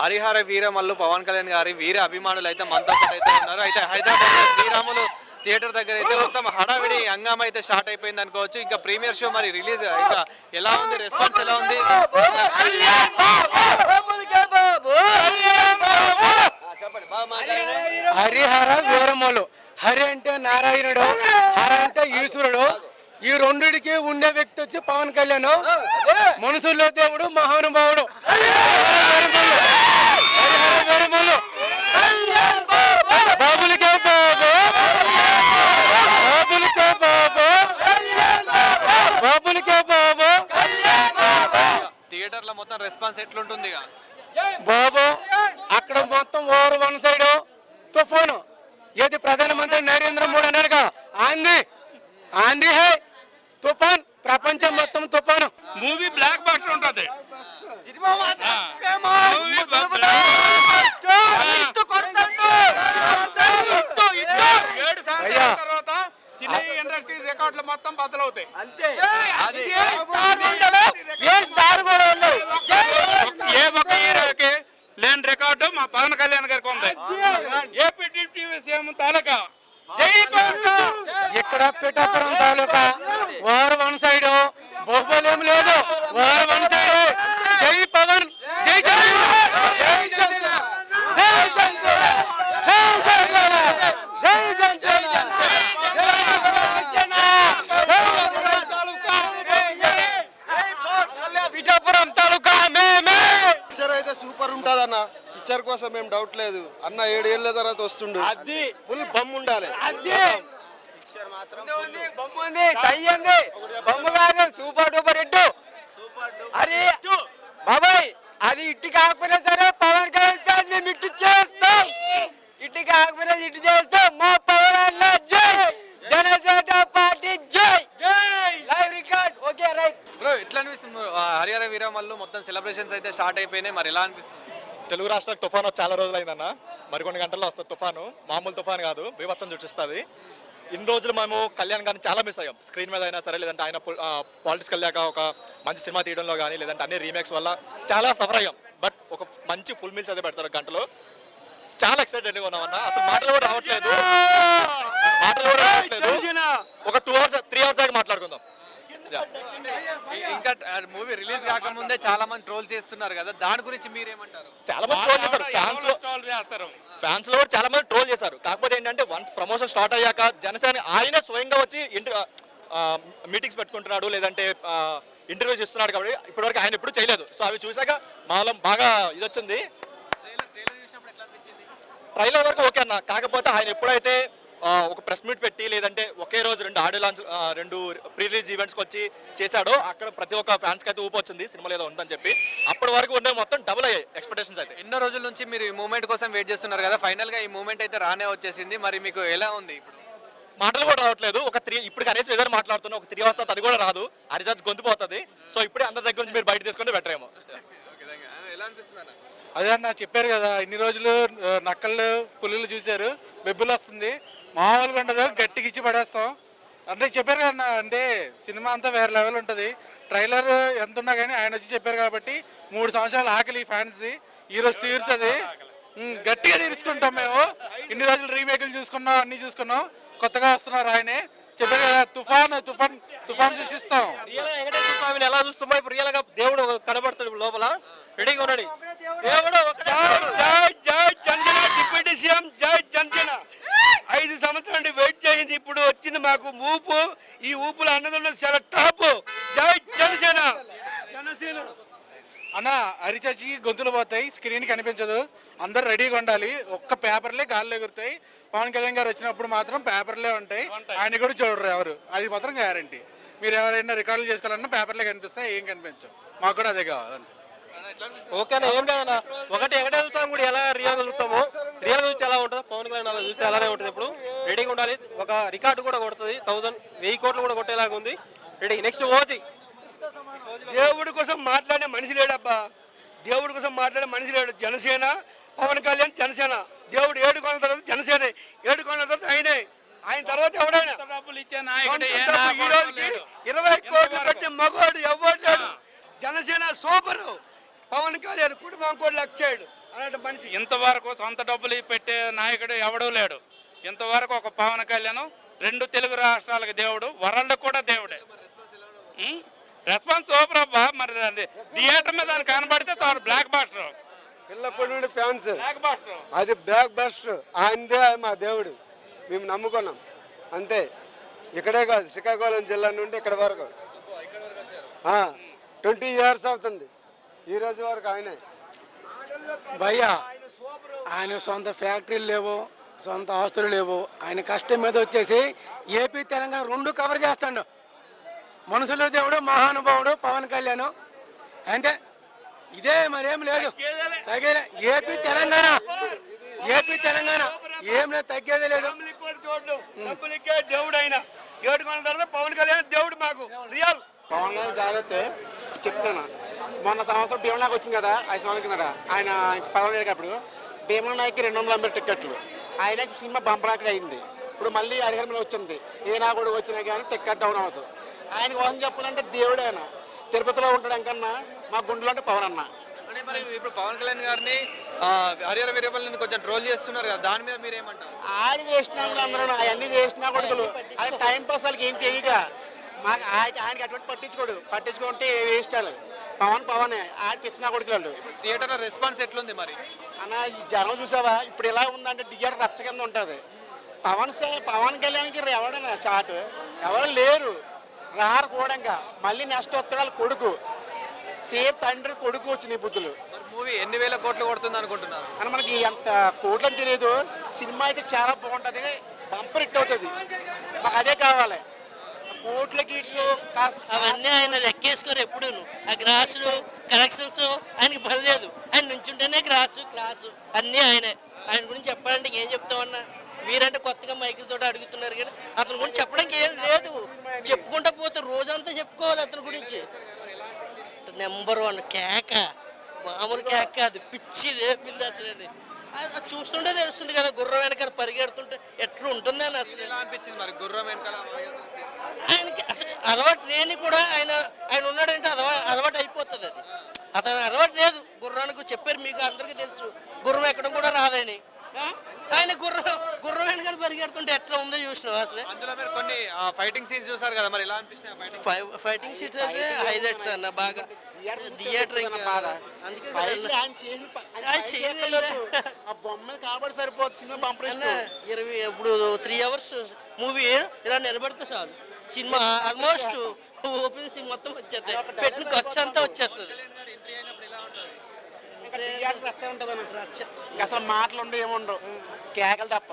హరిహర వీరమల్లు పవన్ కళ్యాణ్ గారి వీర అభిమానులు అయితే మనతో అయితే ఉన్నారు. అయితే హైదరాబాద్ శ్రీరాములు థియేటర్ దగ్గర అయితే మొత్తం హడావిడి హంగామా అయితే స్టార్ట్ అయిపోయింది అనుకోవచ్చు. ఇంకా ప్రీమియర్ షో మరి రిలీజ్ ఇంకా ఎలా ఉంది? రెస్పాన్స్ ఎలా ఉంది? హరిహర వీరమ్మలు హరి అంటే నారాయణుడు హర అంటే ఈశ్వరుడు. ఈ రెండిటికి ఉండే వ్యక్తి వచ్చి పవన్ కళ్యాణ్. మనుషుల్లో దేవుడు మహానుభావుడు హరిహర వీరమ్మలు బాబులకే బాబు బాబులకే బాబు బాబులకే బాబు థియేటర్లో మొత్తం రెస్పాన్స్ ఎట్లుంటుంది ఇక? బాబు అక్కడ మొత్తం ఓవర్ వన్ సైడ్ తుఫాను. ఏది ప్రధానమంత్రి నరేంద్ర మోడీ అన్నారుగా ఆంది ఆంది హే తుఫాన్ ప్రపంచం మొత్తం తుఫాను. మూవీ బ్లాక్ బాస్టర్ ఉంటుంది ఏడు సంవత్సరాల అయ్యా. తర్వాత సినీ ఇండస్ట్రీ రికార్డులు మొత్తం బద్దలవుతాయి ఏ స్టార్ కూడా ఉండవు ఏ ఒక్క హీరోకి లేని రికార్డు మా పవన్ కళ్యాణ్ గారికి ఉంది. AP deputy CM taluka. ఇక్కడ Pithapuram taluka. Over one side. బహుబలేం లేదు. Over one side. జై పవన్! జై జగన్ జై జనసేన జై జనసేన జై జనసేన జై జనసేన పిఠాపురం తాలూకా మేమే పిక్చర్ అయితే సూపర్ ఉంటుంది అన్న పిక్చర్ కోసం ఏం డౌట్ లేదు. అన్న ఏడు ఏళ్ళ తర్వాత వస్తుండు. అది. ఫుల్ బమ్ ఉండాలి. అది. బొమ్మ ఉంది సై ఉంది బొమ్మ కాదు సూపర్ డూపర్ అది బాబాయ్ అది ఇట్టి కాకపోయినా సరే పవన్ కళ్యాణ్ మేము ఇటు చేస్తాం. ఇటు కాకపోయినా ఇటు చేస్తాం. మా పవన్ అన్న జై. జనసేన పార్టీ జై. జై. Live record okay right bro ఎట్లా అనిపిస్తుంది? హరిహర వీరమల్లు మొత్తం సెలబ్రేషన్స్ అయితే స్టార్ట్ అయిపోయినాయి. మరి ఎలా అనిపిస్తుంది? తెలుగు రాష్ట్రాలకు తుఫాను చాలా రోజులు అయిందన్న మరికొన్ని గంటల్లో వస్తుంది తుఫాను. మామూలు తుఫాను కాదు బీభత్సం చూపిస్తుంది. ఇన్ని రోజులు మేము కళ్యాణ్ గారిని చాలా మిస్ అయ్యాం. స్క్రీన్ మీద అయినా సరే లేదంటే ఆయన పాలిటిక్స్ వెళ్ళాక ఒక మంచి సినిమా తీయడంలో కానీ లేదంటే అన్ని రీమేక్స్ వల్ల చాలా సఫర్ అయ్యాం. బట్ ఒక మంచి ఫుల్ మీల్స్ అయితే పెడతారు గంటలో. చాలా ఎక్సైటెడ్గా ఉన్నాం అన్న. అసలు మాటలు కూడా రావట్లేదు. మాటలు కూడా రావట్లేదు. ఒక టూ అవర్స్ త్రీ అవర్స్ దాకా మాట్లాడుకుందాం. ఇంకా. మూవీ రిలీజ్ కాకముందే చాలా మంది ట్రోల్ చేస్తున్నారు కదా. దాని గురించి మీరేమంటారు? చాలా మంది ట్రోల్ చేస్తారు. ఫ్యాన్స్లో చేస్తారు ఫ్యాన్స్లో కూడా చాలా మంది ట్రోల్ చేశారు కాకపోతే ఏంటంటే వన్స్ ప్రమోషన్ స్టార్ట్ అయ్యాక జనసేన ఆయన స్వయంగా వచ్చి ఇంటర్ మీటింగ్స్ పెట్టుకుంటున్నాడు లేదంటే ఇంటర్వ్యూస్ ఇస్తున్నాడు కాబట్టి ఇప్పటివరకు ఆయన ఎప్పుడు చేయలేదు. సో అవి చూసాక మాలో బాగా ఇది వచ్చింది ట్రైలర్ వరకు ఓకే అన్న. కాకపోతే ఆయన ఎప్పుడైతే ఒక ప్రెస్ మీట్ పెట్టి లేదంటే ఒకే రోజు రెండు ఆడియో లాంచ్ రెండు ప్రీ రిలీజ్ ఈవెంట్స్కి వచ్చి చేశాడో అక్కడ ప్రతి ఒక్క ఫ్యాన్స్కి అయితే ఊపు వచ్చింది సినిమాలో ఏదో ఉందని చెప్పి. అప్పటి వరకు ఉండే మొత్తం డబుల్ అయ్యాయి ఎక్స్పెక్టేషన్స్ అయితే. ఎన్నో రోజుల నుంచి మీరు ఈ మూమెంట్ కోసం వెయిట్ చేస్తున్నారు కదా ఫైనల్గా ఈ మూమెంట్ అయితే రానే వచ్చేసింది. మరి మీకు ఎలా ఉంది ఇప్పుడు? మాటలు కూడా రావట్లేదు. ఒక త్రీ ఇప్పుడు కనీసం ఏదైనా మాట్లాడుతున్నా ఒక త్రీ వస్తుంది అది కూడా రాదు. ఆ రిజల్ట్స్ గొంతుపోతుంది సో ఇప్పుడే అందరి దగ్గర నుంచి మీరు బయట తీసుకుంటే బెటర్ ఏమో. ఎలా అనిపిస్తుంది అన్న అదే అన్న చెప్పారు కదా ఇన్ని రోజులు ఆ, నక్కళ్ళు పులులు చూశారు. బెబ్బులు వస్తుంది. మామూలుగా ఉండదు గట్టికి ఇచ్చి పడేస్తాం. అంటే చెప్పారు కదా అంటే సినిమా అంతా వేరే లెవెల్ ఉంటుంది. ట్రైలర్ ఎంత ఉన్నా కానీ ఆయన వచ్చి చెప్పారు కాబట్టి మూడు సంవత్సరాలు ఆకలి ఫ్యాన్స్ ఈ రోజు తీరుతుంది. గట్టిగా తీర్చుకుంటాం మేము. ఇన్ని రోజులు రీమేక్లు చూసుకున్నాం అన్ని చూసుకున్నాం. కొత్తగా వస్తున్నారు ఆయనే. చెప్పారు కదా తుఫాన్ తుఫాన్ తుఫాన్ సృష్టిస్తాం. స్వామిని ఎలా చూస్తామో ఇప్పుడు రియల్గా దేవుడు కనబడతాడు లోపల. రెడీగా ఉన్నాడు. దేవుడు. జై జై జై జనసేన ఐదు సంవత్సరాల నుండి వెయిట్ చేసింది ఇప్పుడు వచ్చింది మాకు ఊపు. ఈ ఊపులో అన్నదంలో చాలా టాప్ జై జనసేన. జనసేన. అన్న అరిచచ్చి గొంతులు పోతాయి. స్క్రీన్ కనిపించదు అందరు రెడీగా ఉండాలి. ఒక్క పేపర్లే గాల్లో ఎగురుతాయి. పవన్ కళ్యాణ్ గారు వచ్చినప్పుడు మాత్రం పేపర్లే ఉంటాయి. ఆయన కూడా చూడరు ఎవరు. అది మాత్రం గ్యారంటీ మీరు ఎవరైనా రికార్డులు చేసుకోవాలన్నా పేపర్లే కనిపిస్తాయి. ఏం కనిపించవు. మాకు కూడా అదే కావాలి అంతే. ఓకేనా ఏం లేదన్నా ఒకటి వెంకటేశ్వర స్వామి కూడా ఎలా రియల్ చూస్తామో రియల్ చూస్తే ఎలా ఉంటుంది పవన్ కళ్యాణ్ అలా చూస్తే అలానే ఉంటుంది. రెడీగా ఉండాలి. ఒక రికార్డు కూడా కొడుతుంది. థౌసండ్ వెయ్యి కోట్లు కూడా కొట్టేలాగా ఉంది. Ready next OG. దేవుడి కోసం మాట్లాడే మనిషి లేడబ్బా. దేవుడి కోసం మాట్లాడే మనిషి లేడు. జనసేన పవన్ కళ్యాణ్ జనసేన. దేవుడు ఏడు కొన్న తర్వాత జనసేన. ఏడు కొన్న తర్వాత ఆయనే. ఆయన తర్వాత ఎవడైనా? ఈ రోజుకి. ఇరవై కోట్లు పెట్టి మగోడు ఎవరు లేడు? జనసేన సూపర్. పవన్ కళ్యాణ్ కుటుంబం కూడా లక్షాడు అలాంటి మనిషి. ఇంతవరకు సొంత డబ్బులు పెట్టే నాయకుడు ఎవడూ లేడు. ఇంతవరకు ఒక పవన్ కళ్యాణ్ రెండు తెలుగు రాష్ట్రాలకు దేవుడు వరల్డ్ కూడా దేవుడే? రెస్పాన్స్ సూపర్ అబ్బా మరి థియేటర్ మీద కనబడితే చాలు బ్లాక్ బాస్టర్ పిల్లప్పటి నుండి ఫ్యాన్స్ బ్లాక్ బాస్టర్ అది బ్యాక్ బెస్ట్ ఆయనదే మా దేవుడు. మేము నమ్ముకున్నాం. అంతే. ఇక్కడే కాదు శ్రీకాకుళం జిల్లా నుండి ఇక్కడ వరకు. ట్వంటీ ఇయర్స్ అవుతుంది. ఈ రోజు వరకు ఆయనే. భయ్యా ఆయన సొంత ఫ్యాక్టరీలు లేవు. సొంత ఆస్తులు లేవు. ఆయన కష్టం మీద వచ్చేసి ఏపీ తెలంగాణ రెండు కవర్ చేస్తాడు. మనుషులు దేవుడు మహానుభావుడు పవన్ కళ్యాణ్. అంటే ఇదే మరేం లేదు. తగ్గేదే. ఏపీ తెలంగాణ. ఏపీ తెలంగాణ. ఏం లేదు తగ్గేదే లేదు. దేవుడు ఆయన ఏడుకొన్న తర్వాత పవన్ కళ్యాణ్ దేవుడు మాకు. రియల్. పవన్ కళ్యాణ్ జాగ్రత్త. చెప్తాను. మొన్న సంవత్సరం భీమా నాయక్ వచ్చింది కదా ఐదు సంవత్సరం కిందట. ఆయన పవన్ కళ్యాణ్ అప్పుడు. భీమా నాయక్ రెండు వందల ఎనభై టికెట్లు ఆయనకి సినిమా బంపరాకడ అయింది. ఇప్పుడు మళ్ళీ హరిహర మీద వచ్చింది. ఏ నా కూడా వచ్చినా కానీ టికెట్ డౌన్ అవుతుంది. ఆయన కోసం చెప్పాలంటే దేవుడు ఆయన. తిరుపతిలో ఉంటాడు ఇంకన్నా మా గుండెలో అంటే పవన్ అన్న. అంటే మరి ఇప్పుడు పవన్ కళ్యాణ్ గారిని హరిహర వీరపల్లిని కొంచెం ట్రోల్ చేస్తున్నారు కదా దాని మీద మీరు ఏమంటారు ఆడి చేసిన అందరూ అవన్నీ చేసిన కొడుకులు ఆయన టైం పాస్ వాళ్ళకి ఏం చేయక మాకు ఆయన ఆయనకి అటువంటి పట్టించుకోడు. పట్టించుకుంటే వేస్ట్ వాళ్ళు. పవన్ పవనే ఆడికి ఇచ్చిన కొడుకులు వాళ్ళు థియేటర్లో రెస్పాన్స్ ఎట్లుంది మరి? అన్న ఈ జనం చూసావా? ఇప్పుడు ఎలా ఉందంటే డిఆర్ రచ్చ కింద ఉంటుంది. పవన్ సే- పవన్ కళ్యాణ్కి ఎవడన్నా చాటు? ఎవరు లేరు. రారు కూడా ఇంకా మళ్ళీ నెక్స్ట్ వస్తాడు కొడుకు. సేమ్ తండ్రి కొడుకు వచ్చినాయి బుద్ధులు. మూవీ ఎన్ని వేల కోట్లు కొడుతుంది అనుకుంటున్నారు? కానీ మనకి ఎంత కోట్లని తెలియదు సినిమా అయితే చాలా బాగుంటుంది. బంపర్ హిట్ అవుతుంది. మాకు అదే కావాలి. ఓట్ల గీట్లు అవన్నీ ఆయన లెక్కేసుకోరు ఎప్పుడూను. ఆ గ్రాసులు కలెక్షన్స్ ఆయనకి పడలేదు. ఆయన నుంచుంటేనే గ్రాసు క్లాసు అన్నీ ఆయనే. ఆయన గురించి చెప్పాలంటే ఏం చెప్తామన్నా? మీరంటే కొత్తగా మైకులతో అడుగుతున్నారు కానీ అతని గురించి చెప్పడానికి ఏం లేదు. చెప్పుకుంటా పోతే రోజంతా చెప్పుకోవాలి అతని గురించి. నెంబర్ వన్ కేక. మామూలు కేక కాదు. పిచ్చి లేపింది అసలు చూస్తుంటే తెలుస్తుంది కదా గుర్రం వెనకాల పరిగెడుతుంటే ఎట్లా ఉంటుందని అసలు. ఎలా అనిపించింది మరి గుర్రం వెనకాల ఆయనకి అసలు అలవాటు లేని కూడా ఆయన ఆయన ఉన్నాడంటే అలవా అలవాటు అయిపోతుంది అది. అతను అలవాటు లేదు. గుర్రానికి చెప్పారు మీకు అందరికీ తెలుసు. గుర్రం ఎక్కడం కూడా రాదని? ఆయన గుర్రం గుర్రం వెనకాల పరిగెడుతుంటే ఎట్లా ఉందో చూసినావు అసలు? అందులో మీరు కొన్ని ఫైటింగ్ సీన్స్ చూసారు కదా మరి ఎలా అనిపించినాయి ఫైటింగ్ సీట్స్ అయితే హైలైట్స్ అన్న బాగా. థియేటర్ కాబట్టి సరిపోతుంది సినిమా బంపర్ అన్న ఇరవై ఇప్పుడు త్రీ అవర్స్ మూవీ ఇలా నిలబడితే చాలు. సినిమా ఆల్మోస్ట్ ఓపెన్ సినిమా మొత్తం వచ్చేస్తాయి. పెట్టిన ఖర్చు అంతా వచ్చేస్తుంది. ఇంకా థియేటర్ రచ్చ ఉంటుంది అసలు మాటలు ఉండవు ఏముండవు. కేకలు తప్ప.